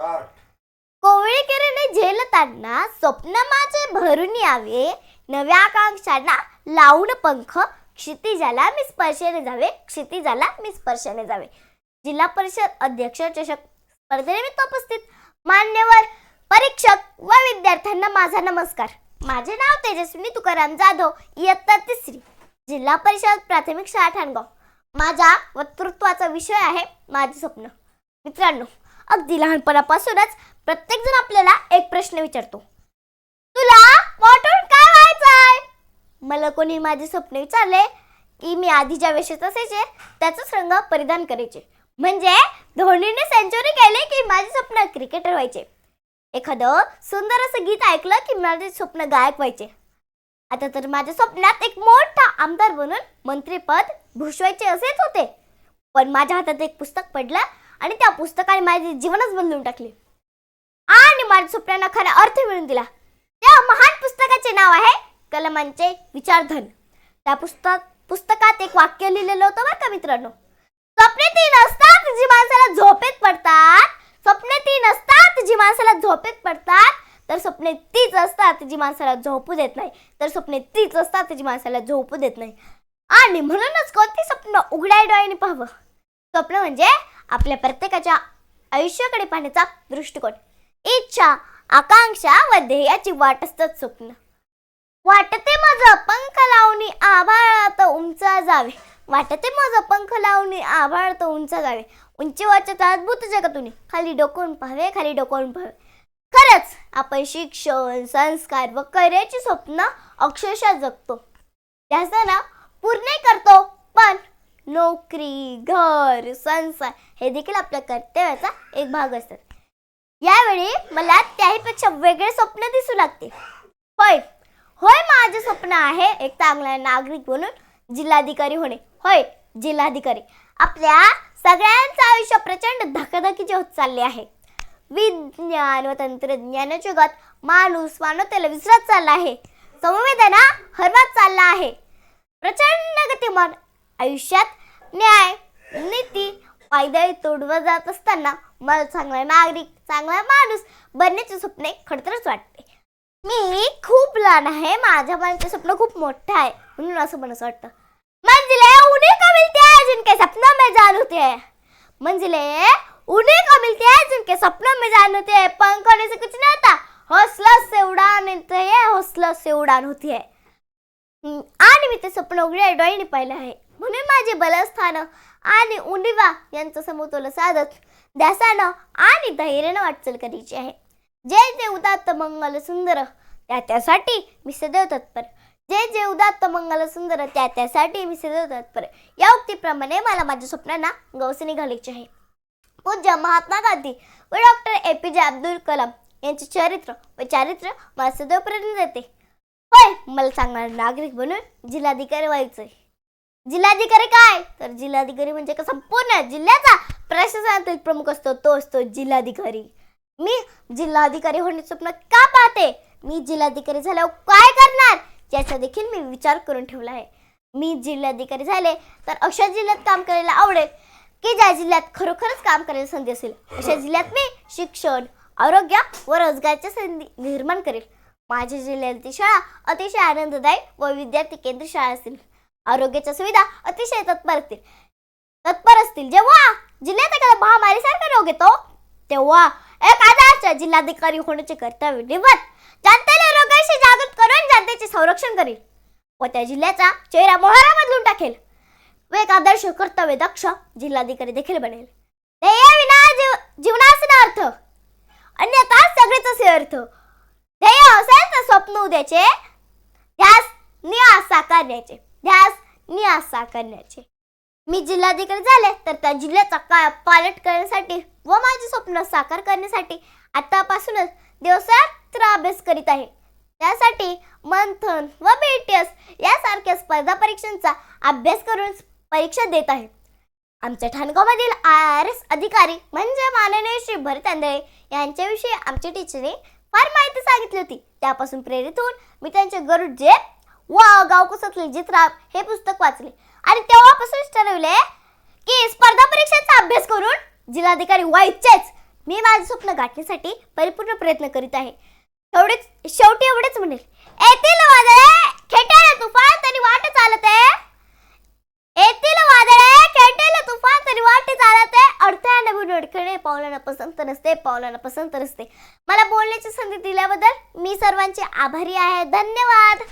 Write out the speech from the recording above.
Start झेलताना स्वप्न माझे भरून यावे नव्या आकांक्षांना लावून पंख क्षितिजाला मी स्पर्शेने जावे क्षितिजाला मी स्पर्शाने जावे. जिल्हा परिषद अध्यक्ष चषक स्पर्धेनिमित्त उपस्थित मान्यवर परीक्षक व विद्यार्थ्यांना माझा नमस्कार. माझे नाव तेजस्विनी तुकाराम जाधव इयत्ता तिसरी जिल्हा परिषद प्राथमिक शाळा ठाणगाव. माझ्या वक्तृत्वाचा विषय आहे माझे स्वप्न. मित्रांनो अगदी लहानपणापासूनच प्रत्येक जण आपल्याला एक प्रश्न विचारतो. तुला मोठून काय व्हायचंय? मला कोणी माझे स्वप्न विचारले की मी आधी ज्या वेशेत असायचे त्याचाच रंग परिधान करायचे. म्हणजे धोनीने सेंचुरी केली की माझे स्वप्न क्रिकेटर व्हायचे. एखादं सुंदर असं गीत ऐकलं की माझे स्वप्न गायक व्हायचे. आता तर माझ्या स्वप्नात एक मोठा आमदार बनून मंत्रीपद भूषवायचे असेच होते. पण माझ्या हातात एक पुस्तक पडलं आणि त्या पुस्तकाने माझे जीवनच बदलून टाकले. आणि माझ्या स्वप्नांना खरा अर्थ मिळून दिला. त्या महान पुस्तकाचे नाव आहे कलमांचे विचारधन. त्या पुस्तक पुस्तकात एक वाक्य लिहिलेलं होतं बरं का मित्रांनो? स्वप्ने तीन असतात जी माणसाला झोपेत पडतात. स्वप्ने तीन असतात जी माणसाला झोपेत पडतात. तर स्वप्ने तीच असतात जी माणसाला झोपू देत नाही. तर स्वप्ने तीच असतात जी माणसाला झोपू देत नाही. आणि म्हणूनच कोणती स्वप्न उघड्या डोळ्याने पाहावं? स्वप्न म्हणजे आपल्या प्रत्येकाच्या आयुष्याकडे पाहण्याचा दृष्टिकोन. इच्छा आकांक्षा व ध्येयाची वाट असतात स्वप्न. वाटते माझं पंख लावणी आभाळात उंच जावे. वाटते माझं पंख लावणी आभाळात उंच जावे. उंचीवरच्या अद्भुत जगातून खाली डोकून पाहावे खाली डोकून पाहावे. खरंच आपण शिक्षण संस्कार व करिअरची स्वप्न अक्षरशः जगतो. त्याचं पूर्ण करतो पण नोकरी घर संसार हे देखील आपल्या कर्तव्याचा एक भाग असतात. यावेळी मला त्याहीपेक्षा वेगळे स्वप्न दिसू लागते. होय होय माझे स्वप्न आहे एक चांगला नागरिक बनून जिल्हाधिकारी होणे. होय जिल्हाधिकारी. आपल्या सगळ्यांचं आयुष्य प्रचंड धकाधकीचे होत चालले आहे. विज्ञान व तंत्रज्ञानाच्या युगात माणूस मानवतेला विसरत चालला आहे. संवेदना हरवत चालला आहे. प्रचंड गतिमान आयुष्यात न्याय नीती पायदळी तोडवा जात असताना मला चांगला नागरिक चांगला माणूस बनण्याचे स्वप्न खडतरच वाटते. मी खूप लहान आहे. माझ्या मनाचे स्वप्न खूप मोठं आहे. म्हणून असं मला असं वाटतं. मंजिले उन्हें का मिलते हैं जिनके सपनों में जान होते हैं मंजिले उन्हें का मिलते हैं जिनके सपनों में जान होते हैं पंख होने से कुछ नहीं होता. हौसला से उड़ान होते है. हौसला से उड़ान होती है. आणि मी ते स्वप्न उघड्या डोळ्याने पाहिलं आहे. म्हणून माझे बलस्थान आणि उंडिवा यांचं समतोल साधत ध्यासानं आणि धैर्यानं वाटचाल करायची आहे. जे जे उदात्त मंगल सुंदर त्या त्यासाठी मी सदैव तत्पर. जे जे उदात्त मंगल सुंदर त्या त्यासाठी मी सदैव तत्पर. या उक्तीप्रमाणे मला माझ्या स्वप्नांना गवसणी घालायची आहे. पूज्य महात्मा गांधी व डॉक्टर ए पी जे अब्दुल कलाम यांचे चरित्र व चारित्र्य मला सदैव प्रेरणा देते. होय मला चांगला नागरिक बनून जिल्हाधिकारी व्हायचंय. जिल्हाधिकारी काय? तर जिल्हाधिकारी म्हणजे का संपूर्ण जिल्ह्याचा प्रशासनातील प्रमुख असतो तो असतो जिल्हाधिकारी. मी जिल्हाधिकारी होण्याचे स्वप्न का पाहते? मी जिल्हाधिकारी झाल्यावर काय करणार? याचा देखील मी विचार करून ठेवला आहे. मी जिल्हाधिकारी झाले तर अशा जिल्ह्यात काम करायला आवडेल की ज्या जिल्ह्यात खरोखरच काम करायला संधी असेल अशा जिल्ह्यात मी शिक्षण आरोग्य व रोजगाराच्या संधी निर्माण करेल. माझ्या जिल्ह्यातील शाळा अतिशय आनंददायी व विद्यार्थी केंद्र शाळा असतील. आरोग्याच्या सुविधा अतिशय तत्पर असतील. तत्पर असतील. जेव्हा जिल्ह्यात एखादा महामारीसारखा रोग येतो तेव्हा एक आजारच्या जिल्हाधिकारी होण्याचे कर्तव्य निवत जनतेला रोगाशी जागृत करून जनतेचे संरक्षण करेल व त्या जिल्ह्याचा चेहरा मोहरा बदलून टाकेल. व एक आदर्श कर्तव्य दक्ष जिल्हाधिकारी देखील बनेल. ध्येय विना जीव जीवनासना अर्थ. अन्यथा सगळेच असे अर्थ. ध्येय असेल तर स्वप्न उद्याचे ध्यास निवास साकारण्याचे. ध्यास नियास साकारण्याचे मी जिल्हाधिकारी झाले तर त्या जिल्ह्याचा काय पालट करण्यासाठी व माझे स्वप्न साकार करण्यासाठी आतापासूनच दिवसरात्र अभ्यास करीत आहे. त्यासाठी मंथन व बीटीएस यासारख्या स्पर्धा परीक्षांचा अभ्यास करून परीक्षा देत आहे. आमच्या ठाणगावमधील आय आर एस अधिकारी म्हणजे माननीय श्री भरत आंधळे यांच्याविषयी आमच्या टीचरने फार माहिती सांगितली होती. त्यापासून प्रेरित होऊन मी त्यांचे गरुड जे व गावकुसातले जित्राब हे पुस्तक वाचले. आणि तेव्हापासूनच ठरवले की स्पर्धा परीक्षांचा अभ्यास करून जिल्हाधिकारी व्हायचेच. मी माझे स्वप्न गाठण्यासाठी परिपूर्ण प्रयत्न करीत आहे. एवढेच शेवटी एवढेच म्हणेल. येतील वादळे खेटेल तुफान तरी वाट चालत. आहे येतील वादळे खेटेल तुफान तरी वाट चालत. आहे अडथळा नवीन अडखळे पावलांना पसंत नसते पावलांना पसंत नसते. मला बोलण्याची संधी दिल्याबद्दल मी सर्वांचे आभारी आहे. धन्यवाद.